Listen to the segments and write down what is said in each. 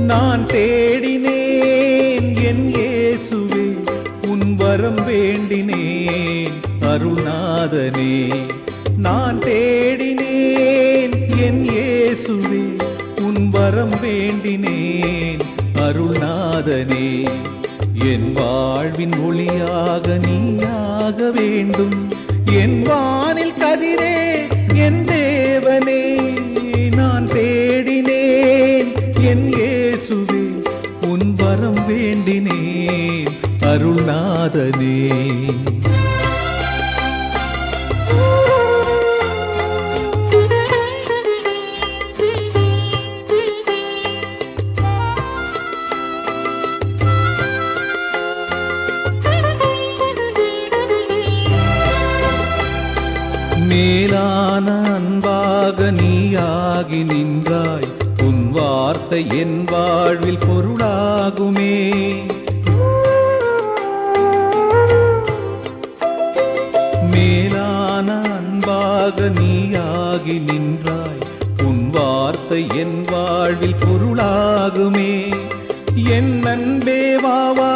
நான் தேடினேன் என் இயேசுவே உன் வரம் வேண்டினேன் அருணாதனே நான் தேடினேன் என் இயேசுவே உன் வரம் வேண்டினேன் அருள்நாதனே. என் வாழ்வின் ஒளியாக நீயாக வேண்டும் என் வானில் கதிரே என் தேவனே. வேண்டினேன் அருள்நாதனே. மேலான அன்பாக நீயாகி நின்றாய். வார்த்தை என் வாழ்வில் பொருளாகுமே. மேலான அன்பாக நீயாகி நின்றாய். உன் வார்த்தை என் வாழ்வில் பொருளாகுமே. என் அன்பே வாவா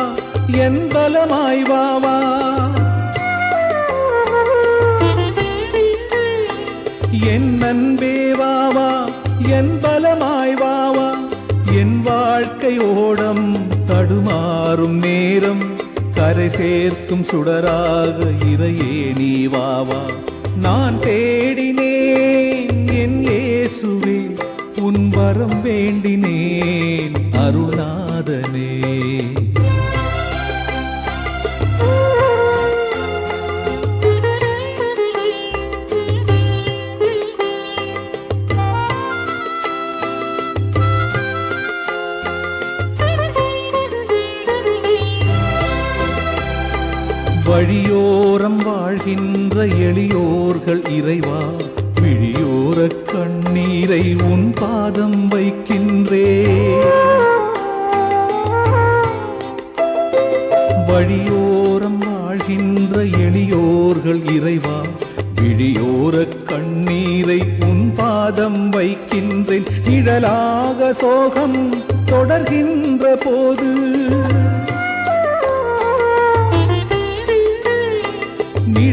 என் பலமாய் வாவா. என் அன்பே வாவா என் பலமாய் வாவா என் வாழ்க்கை ஓடம் தடுமாறும் நேரம் கரை சேர்க்கும் சுடராக இறையே நீ வாவா. நான் தேடினேன் என் இயேசுவே உன் வரம் வேண்டினேன். வழியோரம் வாழ்கின்ற எளியோர்கள் இறைவா விழியோர கண்ணீரை உன் பாதம் வைக்கின்றே. வழியோரம் வாழ்கின்ற எளியோர்கள் இறைவா விழியோர கண்ணீரை உன் பாதம் வைக்கின்றேன். நிழலாக சோகம் தொடர்கின்ற போது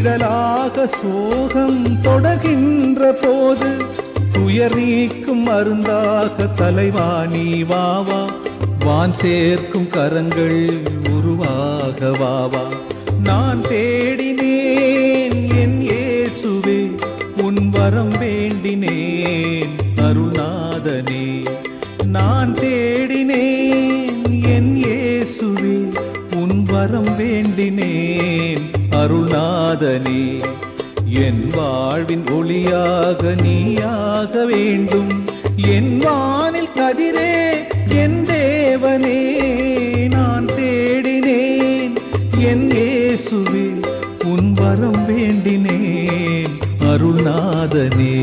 நிழலாக சோகம் தொடர்கின்ற போது துயர் நீக்கும் மருந்தாக தலைவா நீ வாவா வான் சேர்க்கும் கரங்கள் உருவாக வாவா நான் தேடினேன் என் இயேசுவே உன் வரம் வேண்டினேன் அருணாதனே நான் தேடினேன் என் இயேசுவே உன் வரம் வேண்டினேன் அருள்நாதனே என் வாழ்வின் ஒளியாக நீயாக வேண்டும். என் வானில் கதிரே என் தேவனே நான் தேடினேன். என் இயேசுவே உன் வரம் வேண்டினேன். அருள்நாதனே.